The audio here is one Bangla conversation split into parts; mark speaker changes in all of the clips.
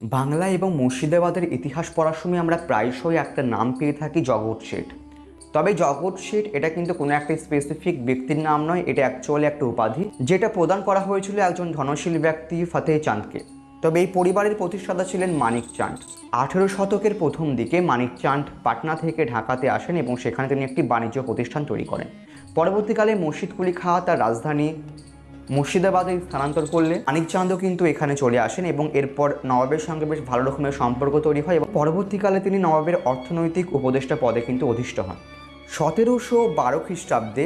Speaker 1: বাংলা এবং মুর্শিদাবাদের ইতিহাস পড়ার সময় আমরা প্রায়শই একটা নাম পেয়ে থাকি জগৎ শেঠ। তবে জগৎ শেঠ এটা কিন্তু কোনো একটা স্পেসিফিক ব্যক্তির নাম নয়, এটা অ্যাকচুয়ালি একটা উপাধি, যেটা প্রদান করা হয়েছিল একজন ধনশীল ব্যক্তি ফতেহ চাঁদকে। তবে এই পরিবারের প্রতিষ্ঠাতা ছিলেন মানিক চাঁদ। আঠেরো শতকের প্রথম দিকে মানিক চাঁদ পাটনা থেকে ঢাকাতে আসেন এবং সেখানে তিনি একটি বাণিজ্য প্রতিষ্ঠান তৈরি করেন। পরবর্তীকালে মুর্শিদ কুলি খাঁ তার রাজধানী মুর্শিদাবাদে স্থানান্তর করলে মানিকচাঁদও কিন্তু এখানে চলে আসেন এবং এরপর নবাবের সঙ্গে বেশ ভালো রকমের সম্পর্ক তৈরি হয় এবং পরবর্তীকালে তিনি নবাবের অর্থনৈতিক উপদেষ্টা পদে কিন্তু অধিষ্ঠ হন। সতেরোশো বারো খ্রিস্টাব্দে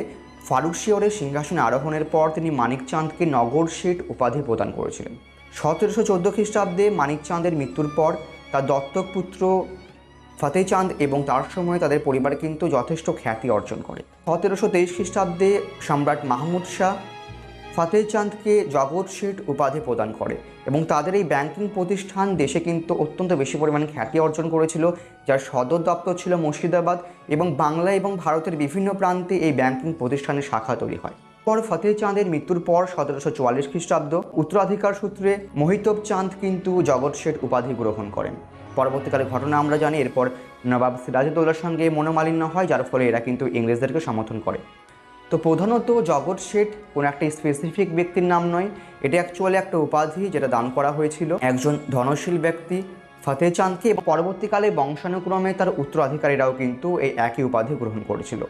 Speaker 1: ফারুকশিয়রের সিংহাসনে আরোহণের পর তিনি মানিকচাঁদকে নগর শেঠ উপাধি প্রদান করেছিলেন। সতেরোশো চোদ্দ খ্রিস্টাব্দে মানিকচাঁদের মৃত্যুর পর তার দত্তক পুত্র ফতেচাঁদ এবং তার সময় তাদের পরিবার কিন্তু যথেষ্ট খ্যাতি অর্জন করে। সতেরোশো তেইশ খ্রিস্টাব্দে সম্রাট মাহমুদ শাহ ফতেচাঁদকে জগৎ শেঠ উপাধি প্রদান করে এবং তাদের এই ব্যাংকিং প্রতিষ্ঠান দেশে কিন্তু অত্যন্ত বেশি পরিমাণে খ্যাতি অর্জন করেছিল, যার সদর দপ্তর ছিল মুর্শিদাবাদ এবং বাংলা এবং ভারতের বিভিন্ন প্রান্তে এই ব্যাংকিং প্রতিষ্ঠানের শাখা তৈরি হয়। পর ফতেহ চাঁদের মৃত্যুর পর সতেরোশো চুয়াল্লিশ খ্রিস্টাব্দ উত্তরাধিকার সূত্রে মহিতব চাঁদ কিন্তু জগৎ শেঠ উপাধি গ্রহণ করেন। পরবর্তীকালে ঘটনা আমরা জানি, এরপর নবাব সিরাজউদ্দৌলার সঙ্গে মনোমালিন্য হয়, যার ফলে এরা কিন্তু ইংরেজদেরকে সমর্থন করে। তো প্রধানত জগৎ শেঠ কোনো একটা স্পেসিফিক ব্যক্তির নাম নয়। এটা অ্যাকচুয়ালি একটা উপাধি যেটা দান করা হয়েছিল। একজন ধনশীল ব্যক্তি, ফতেহ চাঁদকে পরবর্তীকালে বংশানুক্রমে তার উত্তরাধিকারীরাও কিন্তু এই একই উপাধি গ্রহণ করেছিল।